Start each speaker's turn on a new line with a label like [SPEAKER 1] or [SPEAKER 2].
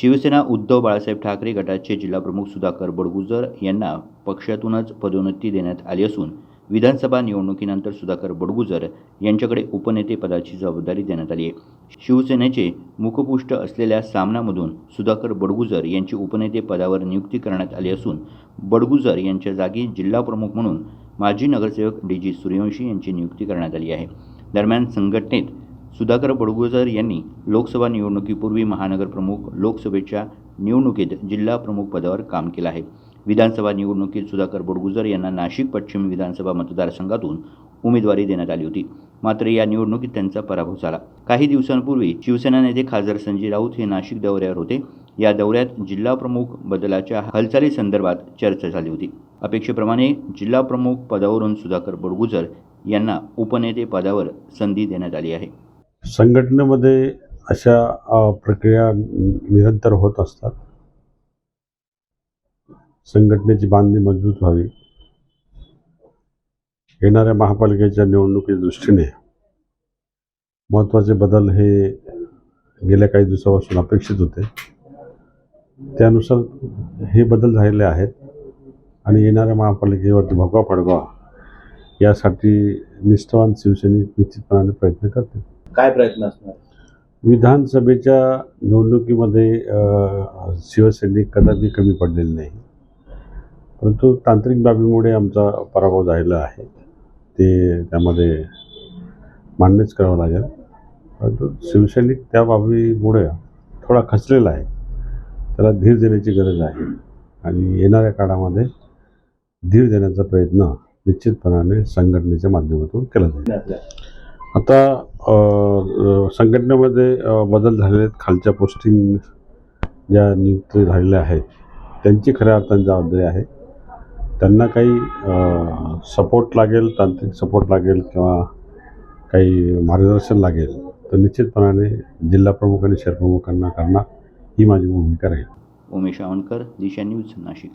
[SPEAKER 1] शिवसेना उद्धव बाळासाहेब ठाकरे गटाचे जिल्हाप्रमुख सुधाकर बडगुजर यांना पक्षातूनच पदोन्नती देण्यात आली असून विधानसभा निवडणुकीनंतर सुधाकर बडगुजर यांच्याकडे उपनेते पदाची जबाबदारी देण्यात आली आहे. शिवसेनेचे मुखपुष्ट असलेल्या सामनामधून सुधाकर बडगुजर यांची उपनेते पदावर नियुक्ती करण्यात आली असून बडगुजर यांच्या जागी जिल्हाप्रमुख म्हणून माजी नगरसेवक डी जी सूर्यवंशी यांची नियुक्ती करण्यात आली आहे. दरम्यान संघटनेत सुधाकर बडगुजर यांनी लोकसभा निवडणुकीपूर्वी महानगरप्रमुख लोकसभेच्या निवडणुकीत जिल्हा प्रमुख पदावर काम केलं आहे. विधानसभा निवडणुकीत सुधाकर बडगुजर यांना नाशिक पश्चिम विधानसभा मतदारसंघातून उमेदवारी देण्यात आली होती. मात्र या निवडणुकीत त्यांचा पराभव झाला. काही दिवसांपूर्वी शिवसेना नेते खासदार संजय राऊत हे नाशिक दौऱ्यावर होते. या दौऱ्यात जिल्हा प्रमुख बदलाच्या हालचालीसंदर्भात चर्चा झाली होती. अपेक्षेप्रमाणे जिल्हा प्रमुख पदावरून सुधाकर बडगुजर यांना उपनेते पदावर संधी देण्यात आली आहे.
[SPEAKER 2] संघटनेमध्ये अशा प्रक्रिया निरंतर होत असतात. संघटनेची बांधणी मजबूत व्हावी. येणाऱ्या महापालिकेच्या निवडणुकीच्या दृष्टीने महत्त्वाचे बदल हे गेल्या काही दिवसापासून अपेक्षित होते. त्यानुसार हे बदल झालेले आहेत आणि येणाऱ्या महापालिकेवरती भगवा फडकवा यासाठी निष्ठावान शिवसैनिक निश्चितपणाने प्रयत्न करतील.
[SPEAKER 3] काय प्रयत्न असणार?
[SPEAKER 2] विधानसभेच्या निवडणुकीमध्ये शिवसैनिक कदापि कमी पडलेले नाही. परंतु तांत्रिक बाबीमुळे आमचा पराभव झालेला आहे. ते त्यामध्ये मान्यच करावं लागेल. परंतु शिवसैनिक त्या बाबीमुळे थोडा खचलेला आहे. त्याला धीर देण्याची गरज आहे. आणि येणाऱ्या काळामध्ये धीर देण्याचा प्रयत्न निश्चितपणाने संघटनेच्या माध्यमातून केला जाईल. आता संघटनेमध्ये बदल झालेले आहेत. खालच्या पोस्टिंग ज्या नियुक्त झालेल्या आहेत त्यांची खऱ्या अर्थाने जबाबदारी आहे. त्यांना काही सपोर्ट लागेल तांत्रिक सपोर्ट लागेल किंवा काही मार्गदर्शन लागेल तर निश्चितपणाने जिल्हाप्रमुख आणि शहरप्रमुखांना करणार ही माझी भूमिका राहील.
[SPEAKER 1] उमेश आवणकर दिशा न्यूज नाशिक.